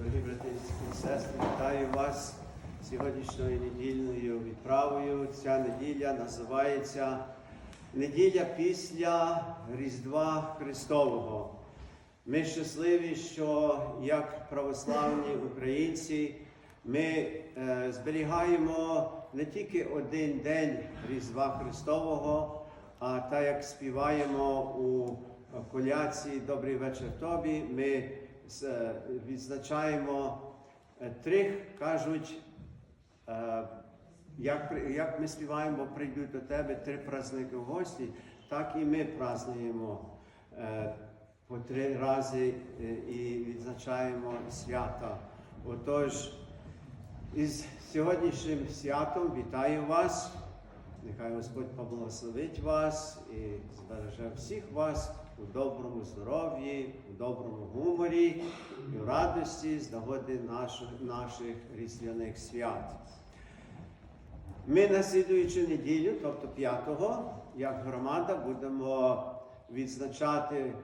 Дорогі брати і сестри, вітаю вас сьогоднішньою недільною відправою. Ця неділя називається Неділя після Різдва Христового. Ми щасливі, що як православні українці ми е, зберігаємо не тільки один день Різдва Христового, а так як співаємо у коляці Добрий вечір тобі, ми відзначаємо е, трьох, кажуть, е, як, як ми співаємо, прийдуть до тебе три праздники в гості, так і ми празднуємо е, по три рази е, і відзначаємо свята. Отож, із сьогоднішнім святом вітаю вас. Нехай Господь поблагословить вас і збереже всіх вас у доброму здоров'ї, у доброму гуморі і в радості з нагоди наших, наших різдвяних свят. Ми на слідуючу неділю, тобто 5-го, як громада, будемо відзначати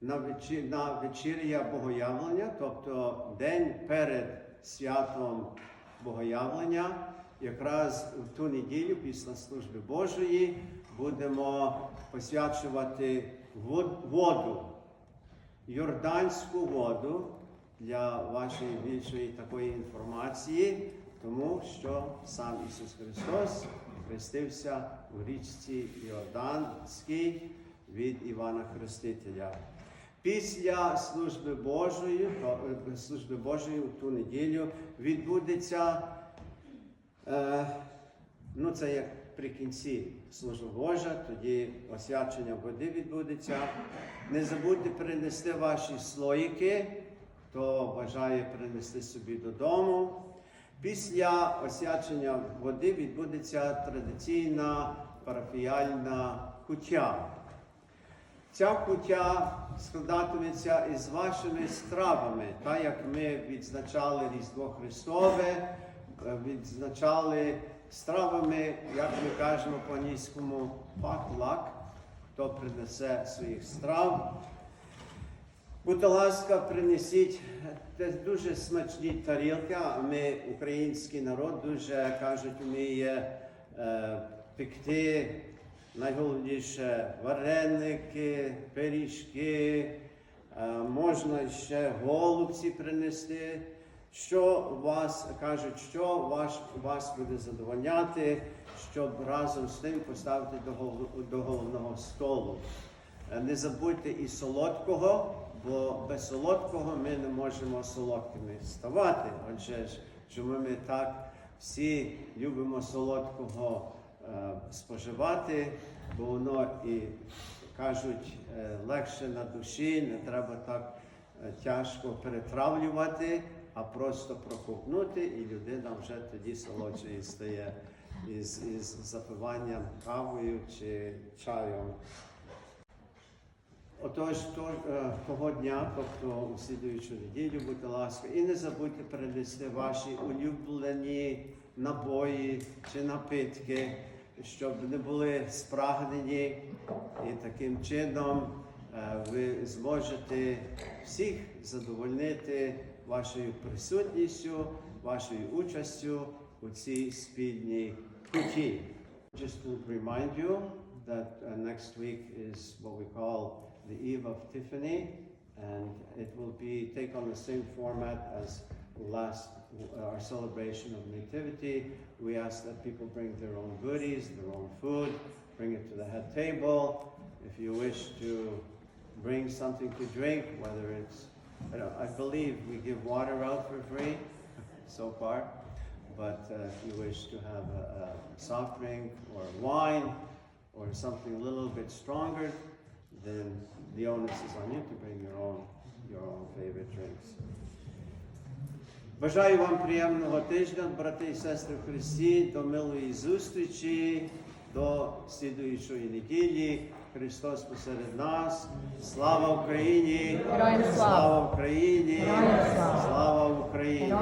на, вечі, на вечір'я Богоявлення, тобто день перед святом Богоявлення. Якраз в ту неділю після служби Божої будемо посвячувати воду, йорданську воду для вашої більшої такої інформації, тому що сам Ісус Христос хрестився у річці Йорданській від Івана Хрестителя. Після служби Божої, е, служби Божої у ту неділю відбудеться ну, це як при кінці служби Божа, тоді освячення води відбудеться. Не забудьте принести ваші слоїки, хто бажає принести собі додому. Після освячення води відбудеться традиційна парафіяльна куття. Ця куття складатиметься із вашими стравами, так як ми відзначали Різдво Христове, е, відзначали стравами, як ми кажемо по англійському патлак, хто принесе своїх страв. Будь ласка, принесіть це дуже смачні тарілки. Ми, український народ, дуже кажуть, вміє е, пекти найголовніше вареники, пиріжки, е, можна ще голубці принести. Що вас кажуть, що вас, вас буде задовольняти, щоб разом з тим поставити до, головного столу. Е, Не забудьте і солодкого, бо без солодкого ми не можемо солодкими ставати. Отже, чому ми так всі любимо солодкого е, споживати, бо воно і кажуть е, легше на душі, не треба так тяжко перетравлювати, а просто проковтнути, і людина вже тоді солодшою стає із, із запиванням кавою чи чаєм. Отож, то, е, того дня, тобто у слідуючу неділю, будь ласка, і не забудьте принести ваші улюблені набої чи напитки, щоб не були спрагнені, і таким чином е, ви зможете всіх задовольнити вашою присутністю, вашою участю у цій спільній куті. Just to remind you that uh, next week is what we call the Eve of Tiffany, and it will be take on the same format as last uh, our celebration of Nativity. We ask that people bring their own goodies, their own food, bring it to the head table. If you wish to bring something to drink, whether it's I, don't, I believe we give water out for free so far. But uh, if you wish to have a, a soft drink or wine or something a little bit stronger, then the onus is on you to bring your own your own favorite drinks. Бажаю вам приємного тижня, брати і сестри в Христі, до милої зустрічі, До слідуючої неділі. Христос посеред нас. Слава Україні! Слава! Слава Україні! Слава! Україні!